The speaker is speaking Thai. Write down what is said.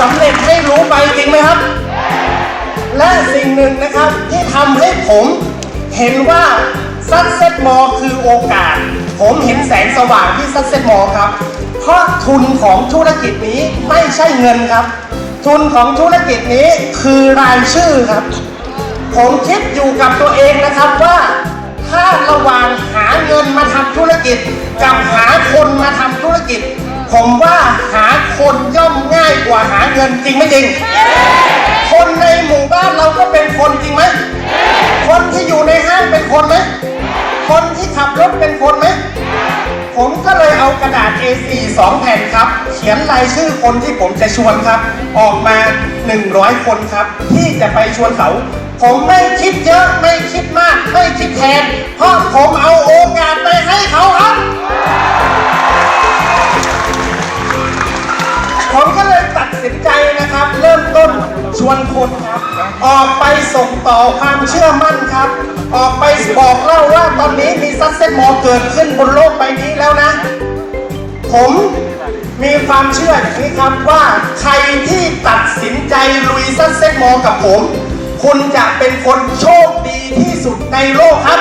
สำเร็จให้รู้ไปจริงไหมครับ และสิ่งหนึ่งนะครับที่ทำให้ผมเห็นว่าซั c เซ s มอคือโอกาส ผมเห็นแสงสว่างที่ซั c เซ s มอครับ เพราะทุนของธุรกิจนี้ไม่ใช่เงินครับ ทุนของธุรกิจนี้คือรายชื่อครับ ผมคิดอยู่กับตัวเองนะครับว่า ถ้าระหว่างหาเงินมาทำธุรกิจ กับหาคนมาทำธุรกิจ ผมว่าหาคน กว่าหาเงินจริงไม่จริง คนในหมู่บ้านเราก็เป็นคนจริงไหม คนที่อยู่ในห้างเป็นคนไหม คนที่ขับรถเป็นคนไหม ผมก็เลยเอากระดาษ A4 2แผ่นครับ เขียนรายชื่อคนที่ผมจะชวนครับ ออกมา 100 คนครับ ที่จะไปชวนเขาผมไม่คิดเยอะไม่คิดมาก ไม่คิดแทน เพราะผมเอาโอกาสไปให้เขาครับ ผมก็เลย สินใจนะครับ เริ่มต้นชวนคนครับ ออกไปส่งต่อความเชื่อมั่นครับ ออกไปบอกเล่าว่าตอนนี้มีซัสเซนมอเกิดขึ้นบนโลกใบนี้แล้วนะ ผมมีความเชื่ออย่างนี้ครับว่าใครที่ตัดสินใจลุยซัสเซนมอกับผม คุณจะเป็นคนโชคดีที่สุดในโลกครับ